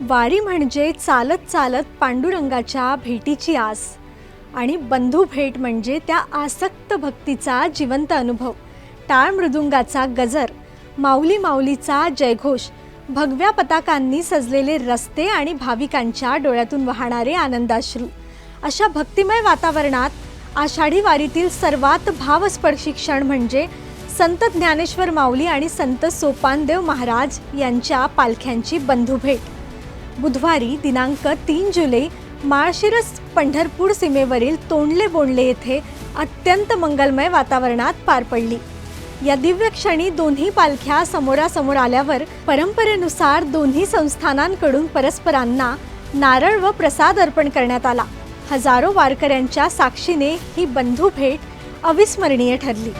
वारी म्हणजे चालत चालत पांडुरंगाच्या भेटीची आस. आणि बंधू भेट म्हणजे त्या आसक्त भक्तीचा जिवंत अनुभव. टाळ मृदुंगाचा गजर माऊली माऊलीचा जयघोष भगव्या पताकांनी सजलेले रस्ते आणि भाविकांच्या डोळ्यातून वाहणारे आनंदाश्रू. अशा भक्तिमय वातावरणात आषाढी वारीतील सर्वात भावस्पर्शी क्षण म्हणजे संत ज्ञानेश्वर माऊली आणि संत सोपानदेव महाराज यांच्या पालख्यांची बंधुभेट बुधवारी दिनांक तीन जुलै माळशिरस पंढरपूर सीमेवरील तोंडले बोंडले येथे अत्यंत मंगलमय वातावरणात पार पडली. या दिव्य क्षणी दोन्ही पालख्या समोरासमोर आल्यावर परंपरेनुसार दोन्ही संस्थानांकडून परस्परांना नारळ व प्रसाद अर्पण करण्यात आला. हजारो वारकऱ्यांच्या साक्षीने ही बंधू भेट अविस्मरणीय ठरली.